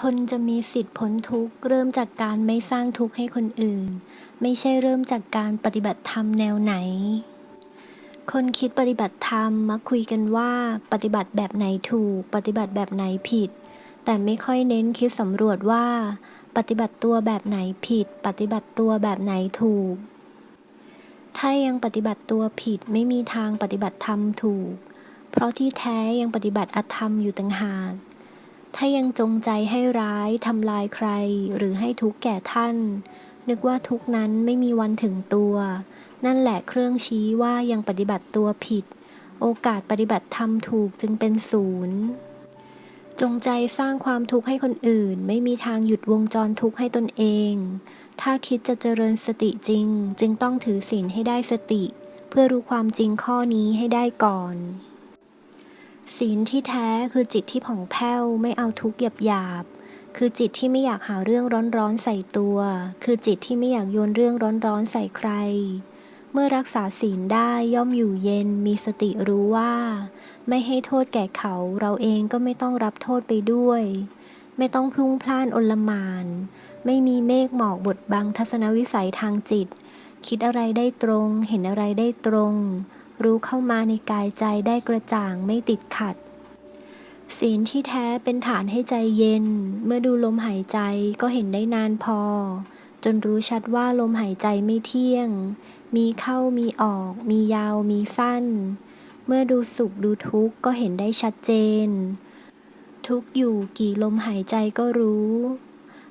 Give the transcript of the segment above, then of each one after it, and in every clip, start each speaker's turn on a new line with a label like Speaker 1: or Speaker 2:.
Speaker 1: คนจะมีสิทธิ์พ้นทุกข์เริ่มจากการไม่สร้างทุกข์ให้คนอื่น ไม่ใช่เริ่มจากการปฏิบัติธรรมแนวไหน คนคิดปฏิบัติธรรมมักคุยกันว่า ปฏิบัติแบบไหนถูก ปฏิบัติแบบไหนผิด แต่ไม่ค่อยเน้นคิดสำรวจว่า ปฏิบัติตัวแบบไหนผิด ปฏิบัติตัวแบบไหนถูก ถ้ายังปฏิบัติตัวผิดไม่มีทางปฏิบัติธรรมถูก เพราะที่แท้ยังปฏิบัติอธรรมอยู่ต่างหาก ถ้ายังจงใจให้ร้ายทำลายใคร หรือให้ทุกข์แก่ท่าน นึกว่าทุกนั้นไม่มีวันถึงตัว นั่นแหละเครื่องชี้ว่ายังปฏิบัติตัวผิด โอกาสปฏิบัติธรรมถูกจึงเป็นศูนย์จงใจสร้างความทุกข์ให้คนอื่น ไม่มีทางหยุดวงจรทุกข์ให้ตนเอง ถ้าคิดจะเจริญสติจริง จึงต้องถือศีลให้ได้สติ เพื่อรู้ความจริงข้อนี้ให้ได้ก่อน ศีลที่แท้คือจิตที่ผ่องแผ้วไม่เอาทุกข์หยาบหยาบคือจิตที่ไม่อยากหาเรื่องร้อนๆใส่ตัว คือจิตที่ไม่อยากโยนเรื่องร้อนๆใส่ใคร เมื่อรักษาศีลได้ย่อมอยู่เย็นมีสติรู้ว่า ไม่ให้โทษแก่เขาเราเองก็ไม่ต้องรับโทษไปด้วย ไม่ต้องพลุ่งพล่านอนลมาน ไม่มีเมฆหมอกบดบังทัศนวิสัยทางจิต คิดอะไรได้ตรง เห็นอะไรได้ตรง รู้เข้ามาในกายใจได้กระจ่างไม่ติดขัด ศีลที่แท้เป็นฐานให้ใจเย็น เมื่อดูลมหายใจก็เห็นได้นานพอ จนรู้ชัดว่าลมหายใจไม่เที่ยง มีเข้ามีออก มียาวมีสั้น เมื่อดูสุขดูทุกข์ก็เห็นได้ชัดเจน ทุกอยู่กี่ลมหายใจก็รู้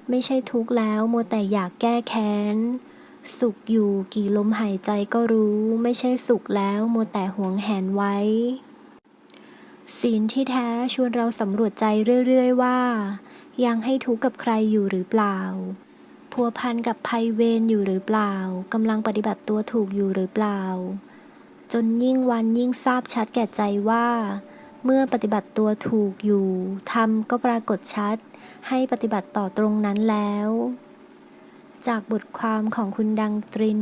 Speaker 1: ไม่ใช่ทุกข์แล้วมัวแต่อยากแก้แค้น สุขอยู่กี่ลมหายใจก็รู้ ไม่ใช่สุขแล้วมัวแต่หวงแหนไว้ ศีลที่แท้ชวนเราสำรวจใจเรื่อย ๆ ว่า ยังให้ทุกข์กับใครอยู่หรือเปล่า พัวพันกับภัยเวรอยู่หรือเปล่ากำลังปฏิบัติตัวถูกอยู่หรือเปล่า จนยิ่งวันยิ่งทราบชัดแก่ใจว่า เมื่อปฏิบัติตัวถูกอยู่ธรรมก็ปรากฏชัด ให้ปฏิบัติต่อตรงนั้นแล้ว จากบทความของคุณดังตริน